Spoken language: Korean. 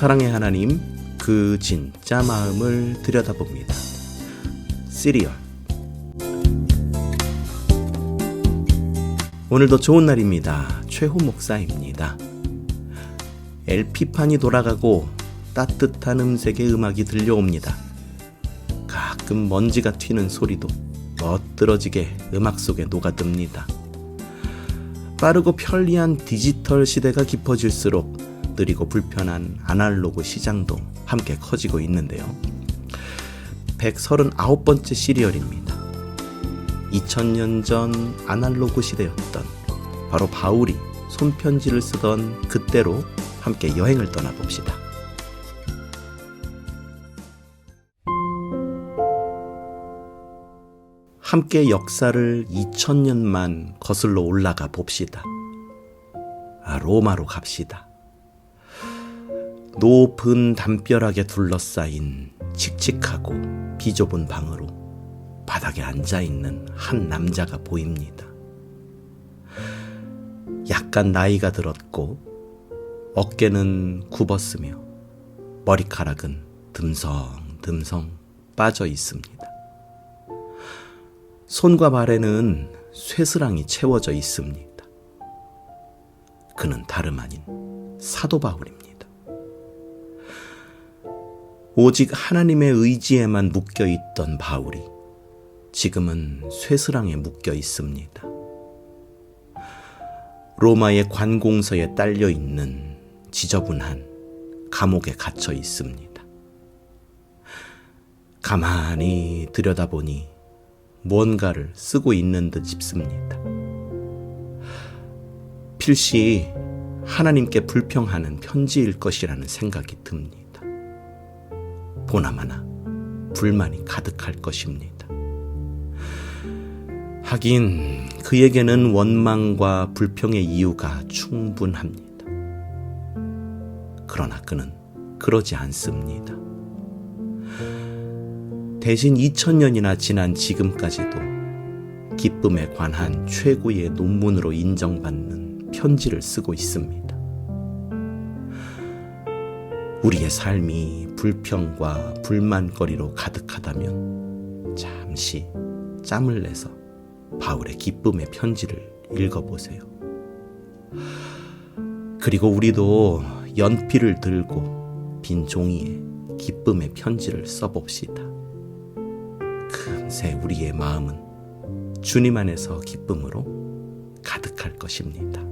사랑의 하나님 그 진짜 마음을 들여다봅니다. 시리얼 오늘도 좋은 날입니다. 최호 목사입니다. LP판이 돌아가고 따뜻한 음색의 음악이 들려옵니다. 가끔 먼지가 튀는 소리도 멋들어지게 음악 속에 녹아듭니다. 빠르고 편리한 디지털 시대가 깊어질수록 느리고 불편한 아날로그 시장도 함께 커지고 있는데요. 139번째 시리얼입니다. 2000년 전 아날로그 시대였던 바로 바울이 손편지를 쓰던 그때로 함께 여행을 떠나봅시다. 함께 역사를 2000년만 거슬러 올라가 봅시다. 아, 로마로 갑시다. 높은 담벼락에 둘러싸인 칙칙하고 비좁은 방으로 바닥에 앉아 있는 한 남자가 보입니다. 약간 나이가 들었고 어깨는 굽었으며 머리카락은 듬성듬성 빠져 있습니다. 손과 발에는 쇠스랑이 채워져 있습니다. 그는 다름 아닌 사도 바울입니다. 오직 하나님의 의지에만 묶여 있던 바울이 지금은 쇠스랑에 묶여 있습니다. 로마의 관공서에 딸려 있는 지저분한 감옥에 갇혀 있습니다. 가만히 들여다보니 뭔가를 쓰고 있는 듯 싶습니다. 필시 하나님께 불평하는 편지일 것이라는 생각이 듭니다. 보나마나 불만이 가득할 것입니다. 하긴 그에게는 원망과 불평의 이유가 충분합니다. 그러나 그는 그러지 않습니다. 대신 2000년이나 지난 지금까지도 기쁨에 관한 최고의 논문으로 인정받는 편지를 쓰고 있습니다. 우리의 삶이 불평과 불만거리로 가득하다면 잠시 짬을 내서 바울의 기쁨의 편지를 읽어보세요. 그리고 우리도 연필을 들고 빈 종이에 기쁨의 편지를 써봅시다. 금세 우리의 마음은 주님 안에서 기쁨으로 가득할 것입니다.